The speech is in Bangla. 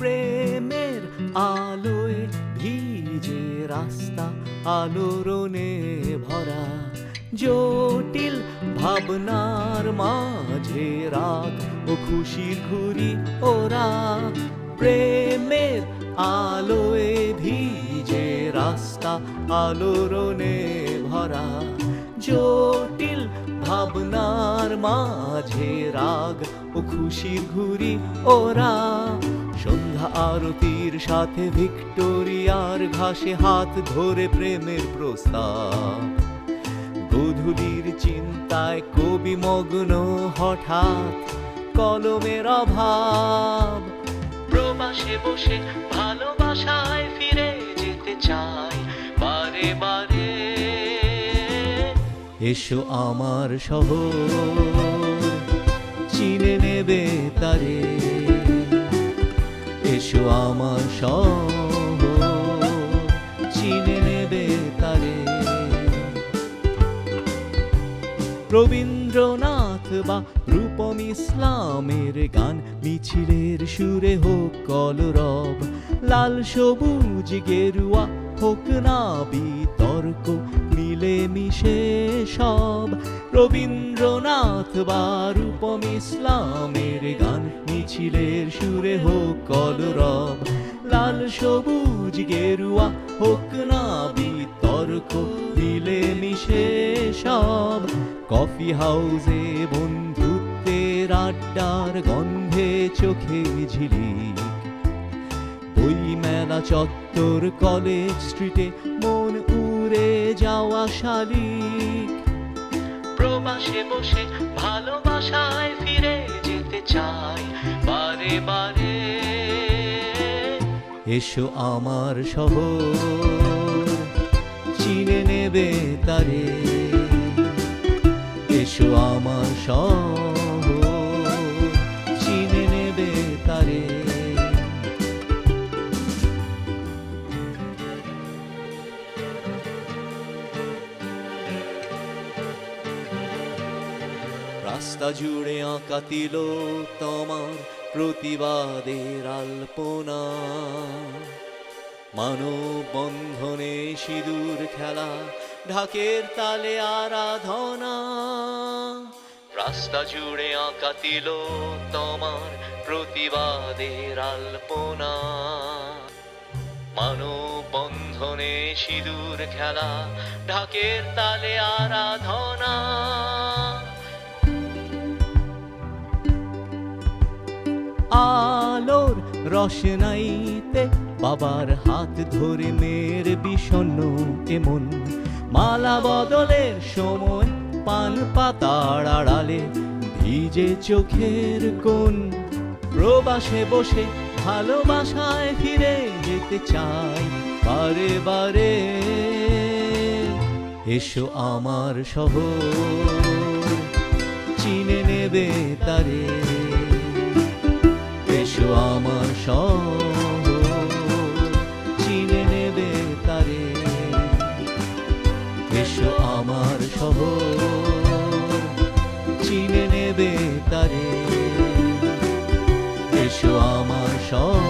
প্রেমের আলোয় ভিজে রাস্তা আলোড়নে ভরা জটিল ভাবনার মাঝে রাগ ও খুশির ঘুরি ওরা প্রেমের আলোয় ভিজে রাস্তা আলোড়নে ভরা জটিল ভাবনার মাঝে রাগ ও খুশির ঘুরি ওরা সন্ধ্যা আরতির সাথে ভিক্টোরিয়ার ঘাসে হাত ধরে প্রেমের প্রস্তাব। গধূলির চিন্তায় কবি মগ্ন হঠাৎ কলমের অভাব। প্রবাসে বসে ভালোবাসায় ফিরে যেতে চাই। বারে বারে এসো আমার শহর, চিনে নেবে তারে। এসো আমার শহর চিনে নেবে তারে। রবীন্দ্রনাথ বা রূপম ইসলামের গান, মিছিলের সুরে হোক কলরব, লাল সবুজ গেরুয়া হোক না বিতর্ক মিলে মিশে সব। রবীন্দ্রনাথ বা রূপম ইসলামের গান মিছিলের সুরে হোক কলরব লাল সবুজ গেরুয়া হোক না বিতর্ক মিলে মিশে সব। কফি হাউসে বন্ধুত্বের আড্ডার গন্ধে চোখে ঝিলিক। বই মেলা চত্বর কলেজ স্ট্রিটে মন উড়ে যাওয়া শালিক। প্রবাসে বসে ভালোবাসায় ফিরে যেতে চাই বারে এসো আমার শহর, চিনে নেবে তারে। এসো আমার শহর, চিনে নেবে তারে। রাস্তা জুড়ে আঁকা তিল তোমার প্রতিবাদের আলপনা। মানব বন্ধনে সিঁদুর খেলা, ঢাকের তালে আরাধনা। রাস্তা জুড়ে আঁকা তিল তোমার প্রতিবাদের আলপনা। মানব বন্ধনে সিঁদুর খেলা, ঢাকের তালে রসনাইতে বাবার হাত ধরে মেয়ের বিষণ্ণ এমন মালা বদলের সময় পান পাতার আড়ালে ভিজে চোখের কোন প্রবাসে বসে ভালোবাসায় ফিরে যেতে চাই বারে বারে। এসো আমার শহর। চিনে